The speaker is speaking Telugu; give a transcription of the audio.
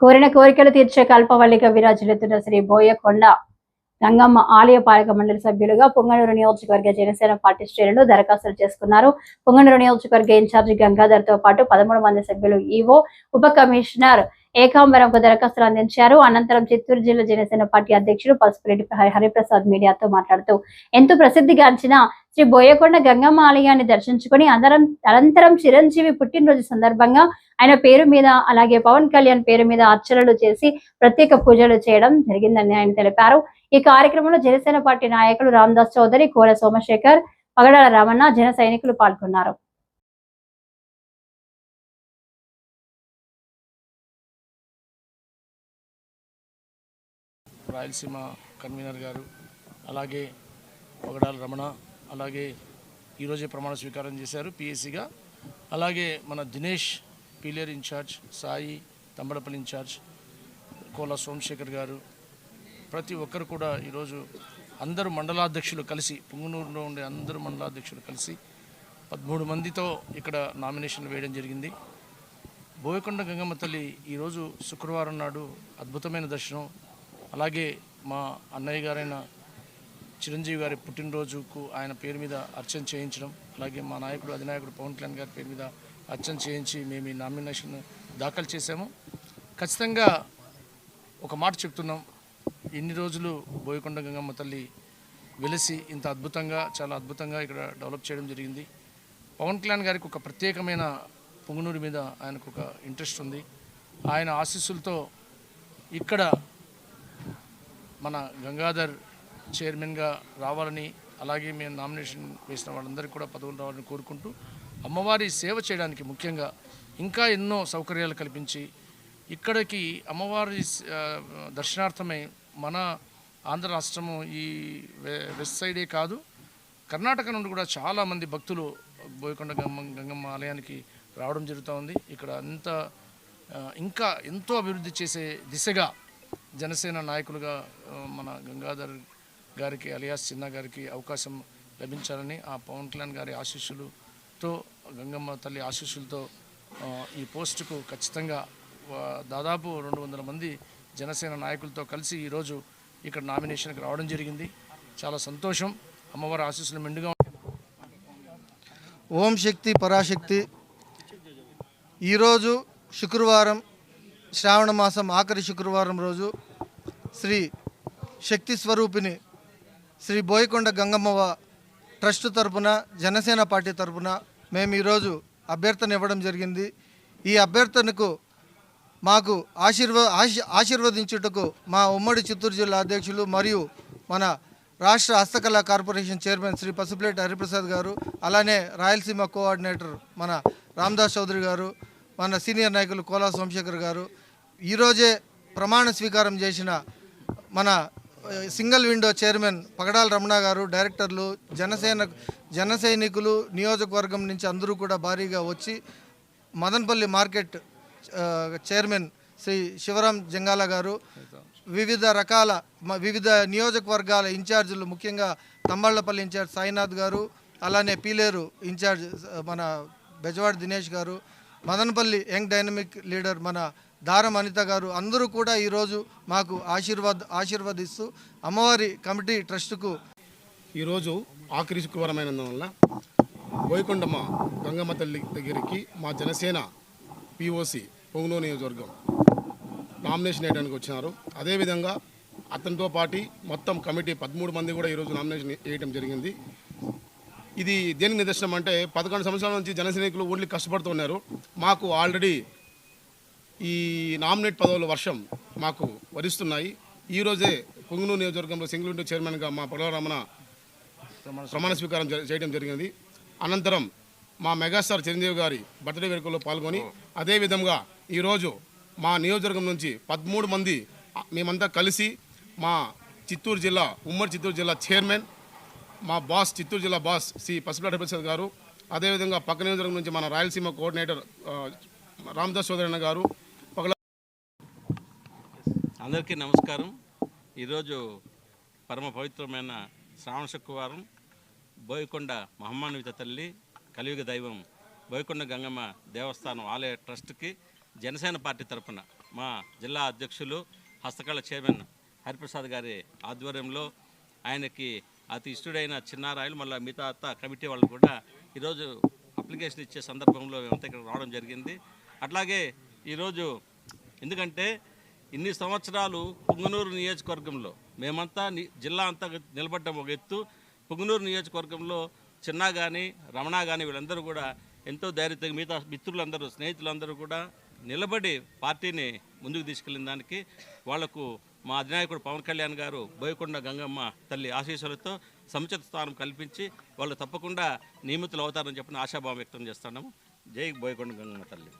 కోరిన కోరికలు తీర్చే కల్పవల్లిగా విరాజిల్లుతున్న శ్రీ బోయకొండ గంగమ్మ ఆలయ పాలక మండలి సభ్యులుగా పొంగనూరు నియోజకవర్గ జనసేన పార్టీ శ్రేణులు దరఖాస్తులు చేసుకున్నారు. పొంగనూరు నియోజకవర్గ ఇన్ఛార్జి గంగాధర్తో పాటు పదమూడు మంది సభ్యులు ఈవో ఉప కమిషనర్ ఏకాంబరంకు దరఖాస్తులు అందించారు. అనంతరం చిత్తూరు జిల్లా జనసేన పార్టీ అధ్యక్షుడు పసుపురెడ్డి హరి- హరిప్రసాద్ మీడియాతో మాట్లాడుతూ ఎంతో ప్రసిద్ధిగాంచిన శ్రీ బోయకొండ గంగమ్మ ఆలయాన్ని దర్శించుకుని అందరం అనంతరం చిరంజీవి పుట్టినరోజు సందర్భంగా ఆయన పేరు మీద అలాగే పవన్ కళ్యాణ్ పేరు మీద అర్చనలు చేసి ప్రత్యేక పూజలు చేయడం జరిగిందని ఆయన తెలిపారు. ఈ కార్యక్రమంలో జనసేన పార్టీ నాయకులు రామదాస్ చౌదరి కోర సోమశేఖర్ పగడాల రామన్న జన సైనికులు పాల్గొన్నారు. రాయలసీమ కన్వీనర్ గారు అలాగే పొగడాల రమణ అలాగే ఈరోజే ప్రమాణ స్వీకారం చేశారు పిఎస్సిగా అలాగే మన దినేష్ పీలేర్ ఇన్ఛార్జ్ సాయి తంబడపల్లి ఇన్ఛార్జ్ కోలా సోమశేఖర్ గారు ప్రతి ఒక్కరు కూడా ఈరోజు అందరు మండలాధ్యక్షులు కలిసి పుంగనూరులో ఉండే అందరు మండలాధ్యక్షులు కలిసి పదమూడు మందితో ఇక్కడ నామినేషన్లు వేయడం జరిగింది. బోయకొండ గంగమ్మ తల్లి ఈరోజు శుక్రవారం నాడు అద్భుతమైన దర్శనం. అలాగే మా అన్నయ్య గారైన చిరంజీవి గారి పుట్టినరోజుకు ఆయన పేరు మీద అర్చన చేయించడం. అలాగే మా నాయకుడు అధినాయకుడు పవన్ కళ్యాణ్ గారి పేరు మీద అర్చన చేయించి మేము ఈ నామినేషన్ దాఖలు చేశాము. ఖచ్చితంగా ఒక మాట చెప్తున్నాం. ఇన్ని రోజులు బోయకొండ గంగమ్మ తల్లి వెలిసి ఇంత అద్భుతంగా చాలా అద్భుతంగా ఇక్కడ డెవలప్ చేయడం జరిగింది. పవన్ కళ్యాణ్ గారికి ఒక ప్రత్యేకమైన పొంగునూరు మీద ఆయనకు ఒక ఇంట్రెస్ట్ ఉంది. ఆయన ఆశీస్సులతో ఇక్కడ మన గంగాధర్ చైర్మన్గా రావాలని అలాగే మేము నామినేషన్ వేసిన వాళ్ళందరికీ కూడా పదవులు రావాలని కోరుకుంటూ అమ్మవారి సేవ చేయడానికి ముఖ్యంగా ఇంకా ఎన్నో సౌకర్యాలు కల్పించి ఇక్కడికి అమ్మవారి దర్శనార్థమే దర్శనార్థమై మన ఆంధ్ర రాష్ట్రము ఈ వె- వెస్ట్ సైడే కాదు కర్ణాటక నుండి కూడా చాలామంది భక్తులు బోయకొండ గంగమ్మ గంగమ్మ ఆలయానికి రావడం జరుగుతూ ఉంది. ఇక్కడ అంత ఇంకా ఎంతో అభివృద్ధి చేసే దిశగా జనసేన నాయకులుగా మన గంగాధర్ గారికి అలియాస్ చిన్న గారికి అవకాశం లభించాలని ఆ పవన్ కళ్యాణ్ గారి ఆశీస్సులతో గంగమ్మ తల్లి ఆశీస్సులతో ఈ పోస్టుకు ఖచ్చితంగా దాదాపు రెండు వందల మంది జనసేన నాయకులతో కలిసి ఈరోజు ఇక్కడ నామినేషన్కి రావడం జరిగింది. చాలా సంతోషం. అమ్మవారి ఆశీస్సులు మెండుగా ఓం శక్తి పరాశక్తి. ఈరోజు శుక్రవారం శ్రావణ మాసం ఆఖరి శుక్రవారం రోజు శ్రీ శక్తి స్వరూపిణి శ్రీ బోయకొండ గంగమ్మవ ట్రస్ట్ తరపున జనసేన పార్టీ తరపున మేము ఈరోజు అభ్యర్థన ఇవ్వడం జరిగింది. ఈ అభ్యర్థనకు మాకు ఆశీర్వ ఆశీ- ఆశీర్వదించుటకు మా ఉమ్మడి చిత్తూరు జిల్లా అధ్యక్షులు మరియు మన రాష్ట్ర హస్తకళా కార్పొరేషన్ చైర్మన్ శ్రీ పసుపులేటి హరిప్రసాద్ గారు అలానే రాయలసీమ కోఆర్డినేటర్ మన రామదాస్ చౌదరి గారు మన సీనియర్ నాయకులు కోలా సోమశేఖర్ గారు. ఈరోజే ప్రమాణ స్వీకారం చేసిన మన single window chairman Pagadala Ramana garu డైరెక్టర్లు జనసేన జన సైనికులు నియోజకవర్గం నుంచి అందరూ కూడా భారీగా వచ్చి మదనపల్లి మార్కెట్ చైర్మన్ శ్రీ శివరాం జంగాల గారు వివిధ రకాల వివిధ నియోజకవర్గాల ఇన్ఛార్జీలు ముఖ్యంగా తమ్మళ్ళపల్లి ఇన్ఛార్జ్ సాయినాథ్ గారు అలానే పీలేరు ఇన్ఛార్జ్ మన బెజవాడ దినేష్ గారు మదనపల్లి యంగ్ డైనమిక్ లీడర్ మన దారం అనిత గారు అందరూ కూడా ఈరోజు మాకు ఆశీర్వాద్ ఆశీర్వదిస్తూ అమ్మవారి కమిటీ ట్రస్టుకు ఈరోజు ఆఖరి శుక్రవారమైనందువల్ల బోయకొండమ్మ గంగమ్మ తల్లి దగ్గరికి మా జనసేన పిఓసి పొంగులో నియోజకవర్గం నామినేషన్ వేయడానికి వచ్చినారు. అదేవిధంగా అతనితో పాటి మొత్తం కమిటీ పదమూడు మంది కూడా ఈరోజు నామినేషన్ వేయడం జరిగింది. ఇది దేనికి నిదర్శనం అంటే పదకొండు సంవత్సరాల నుంచి జనసైనికులు ఓన్లీ కష్టపడుతున్నారు మాకు ఆల్రెడీ ఈ నామినేట్ పదవుల వర్షం మాకు వరిస్తున్నాయి. ఈరోజే పొంగునూరు నియోజకవర్గంలో సింగిల్ చైర్మన్గా మా పొలవరమణ ప్రమాణ స్వీకారం చేయడం జరిగింది అనంతరం మా మెగాస్టార్ చిరంజీవి గారి బర్త్డే వేడుకల్లో పాల్గొని అదేవిధంగా ఈరోజు మా నియోజకవర్గం నుంచి పదమూడు మంది మేమంతా కలిసి మా చిత్తూరు జిల్లా ఉమ్మడి చిత్తూరు జిల్లా చైర్మన్ మా బాస్ చిత్తూరు జిల్లా బాస్ శ్రీ పసుపులాట ప్రసాద్ గారు అదేవిధంగా పక్క నియోజకవర్గం నుంచి మన రాయలసీమ కోఆర్డినేటర్ రామదాస్ చౌదరణ గారు అందరికీ నమస్కారం. ఈరోజు పరమ పవిత్రమైన శ్రావణ శుక్రవారం బోయకొండ మహమ్మాన్విత తల్లి కలియుగ దైవం బోయకొండ గంగమ్మ దేవస్థానం ఆలయ ట్రస్ట్కి జనసేన పార్టీ తరపున మా జిల్లా అధ్యక్షులు హస్తకళ చైర్మన్ హరిప్రసాద్ గారి ఆధ్వర్యంలో ఆయనకి అతి ఇష్టడైన చిన్నారాయలు మళ్ళీ మిగతా అత్త కమిటీ వాళ్ళు కూడా ఈరోజు అప్లికేషన్ ఇచ్చే సందర్భంలో మేమంతా ఇక్కడ రావడం జరిగింది. అట్లాగే ఈరోజు ఎందుకంటే ఇన్ని సంవత్సరాలు పుంగనూరు నియోజకవర్గంలో మేమంతా జిల్లా అంతా నిలబడ్డం ఒక ఎత్తు. పుంగనూరు నియోజకవర్గంలో చిన్న కానీ రమణ కానీ వీళ్ళందరూ కూడా ఎంతో ధైర్యంగా మిగతా మిత్రులందరూ స్నేహితులందరూ కూడా నిలబడి పార్టీని ముందుకు తీసుకెళ్ళిన దానికి వాళ్ళకు మా అధినాయకుడు పవన్ కళ్యాణ్ గారు బోయకొండ గంగమ్మ తల్లి ఆశీస్సులతో సముచిత స్థానం కల్పించి వాళ్ళు తప్పకుండా నియమితులు అవుతారని చెప్పిన ఆశాభావం వ్యక్తం చేస్తున్నాము. జై బోయకొండ గంగమ్మ తల్లి.